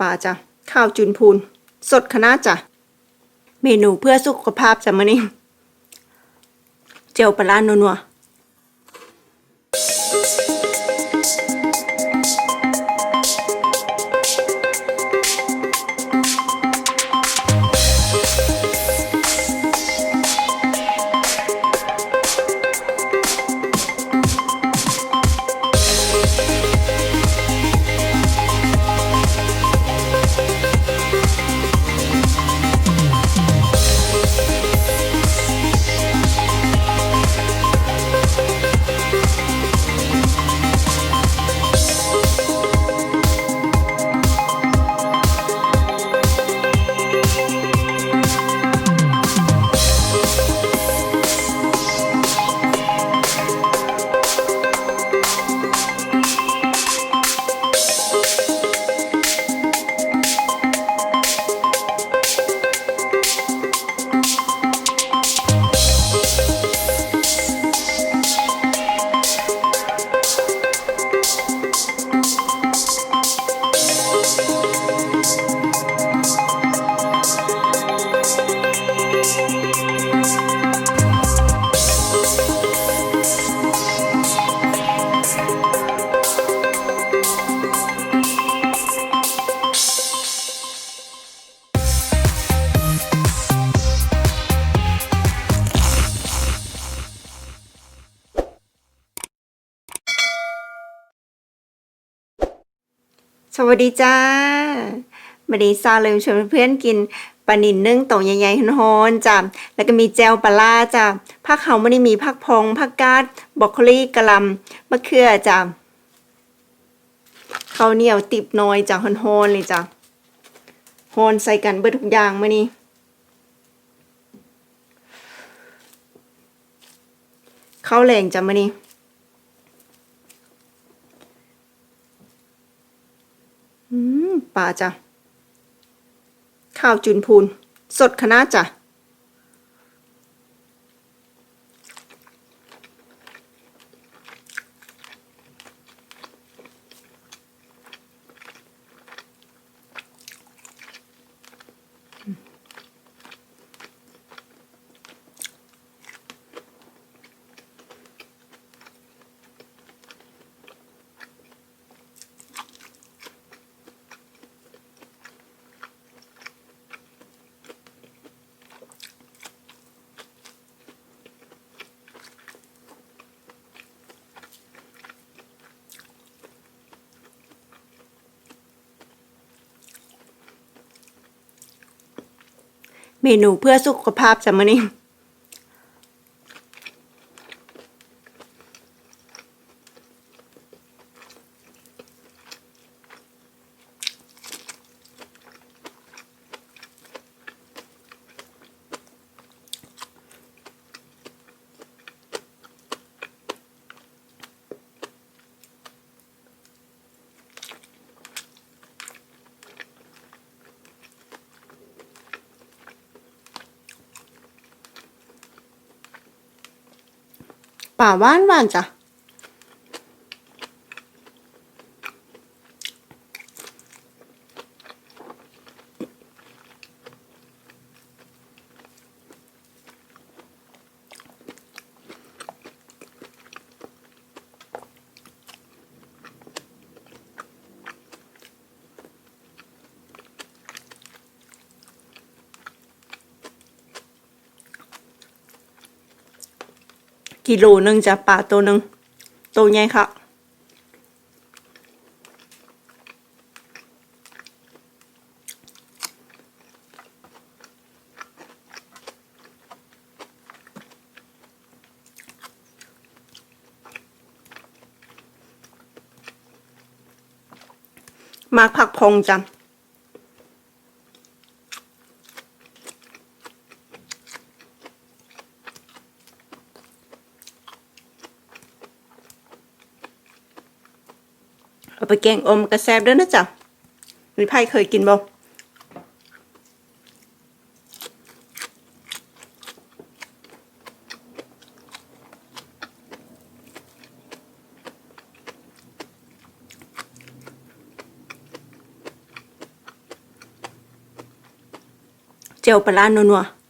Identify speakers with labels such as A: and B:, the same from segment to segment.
A: ปลาจ้ะข้าวจุนพูน สดคณะจ้ะ เมนูเพื่อสุขภาพจ้ะมื้อนี้เจลปลาโนนัวๆ วัสดีจ้าบันนี้ซาลืมชวนเพื่อนกินปลานินนึ่งโตใหญ่ๆฮ้อนจ้ะแล้วก็มีแจวปลาลาจ้ะผักเขาไม่ได้มีผักพงผักกาดบรอกโคลีกะลำมะเขือจ้ะข้าวเหนียวติบน้อยจ้ะฮ้อนๆเลยจ้ะฮอนใส่กันเบิดทุกอย่างมื้อนี้ข้าวแรงจ้ะมื้อนี้ อืม ปลาจ้ะข้าวจุนพูน สดคณะจ้ะ เมนูเพื่อสุขภาพจ้ะมื้อนี้ ป่าหว่านหวานจ้ะ กิโลหนึงจะปลาตัวหนึ่งตัวใหญ่ค่ะมาผักพงจ้ะ ไปแกงอมกระแซบเด้อนะจ๊ะมีไพ่เคยกินบ่เจียวปลาหนัวๆ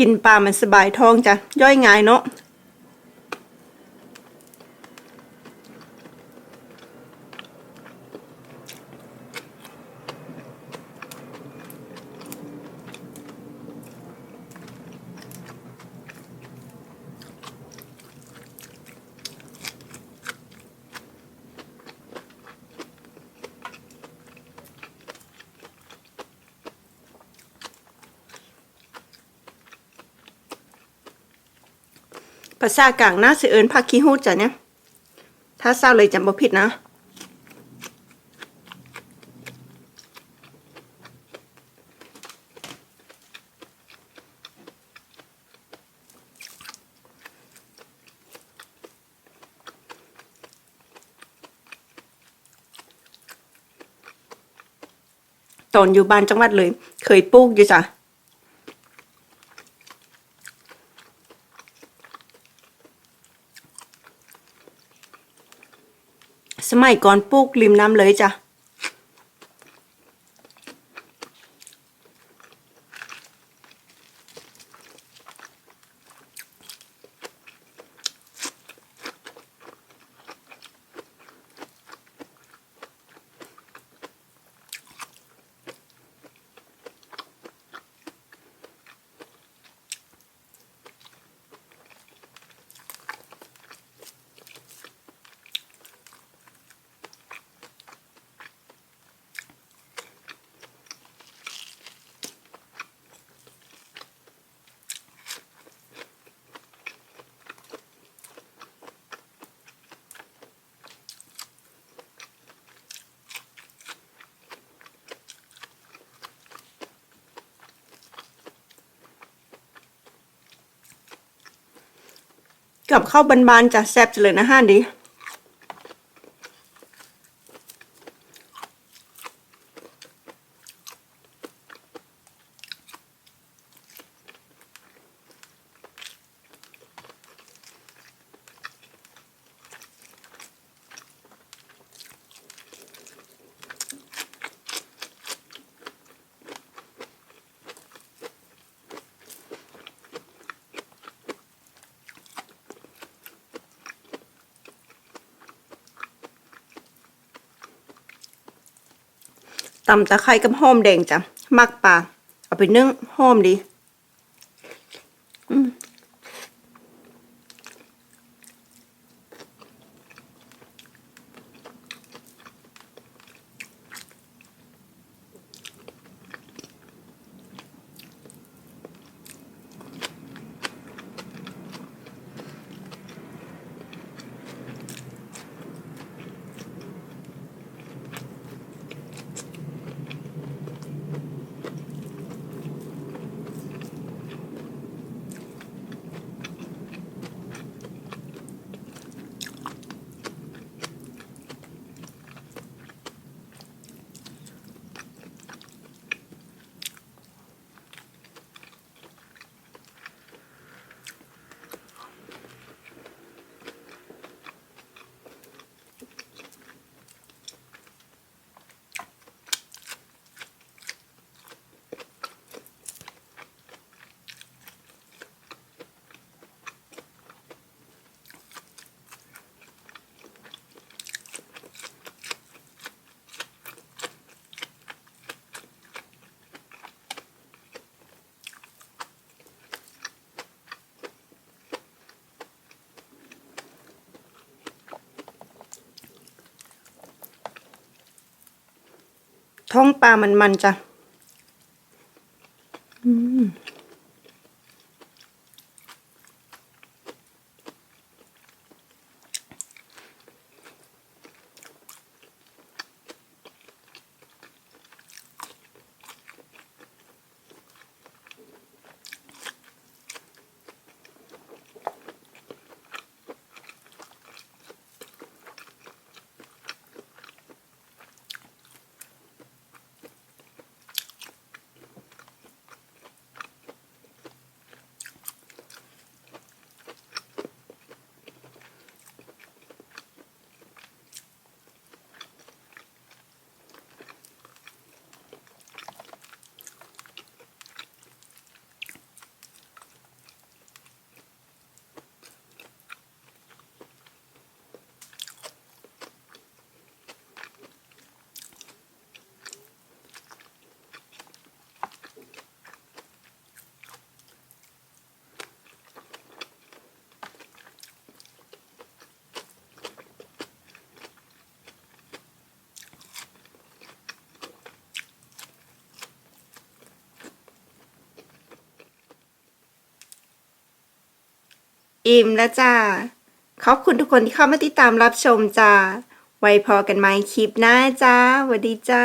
A: กินปลามันสบายท้องจ้ะย่อยง่ายเนาะ ภาษากลางน่าสิเอิญผักขี้หูจ้ะเนี่ย ถ้าเศร้าเลยจำบ่ผิดนะ ตอนอยู่บ้านจังหวัดเลย เคยปลูกอยู่จ้ะ สมัยก่อนปลูกริมน้ำเลยจ้ะ กับข้าวบานๆจะแซ่บจังเลยนะห้านดี ตำตะไคร้กับหอมแดงจ้ะมักปลาเอาไปนึ่งหอมดี ท้องปลามันมันๆจ้ะ อิ่มแล้วจ้า ขอบคุณทุกคนที่เข้ามาติดตามรับชมจ้า ไว้พอกันไหมคลิปหน้าจ้าสวัสดีจ้า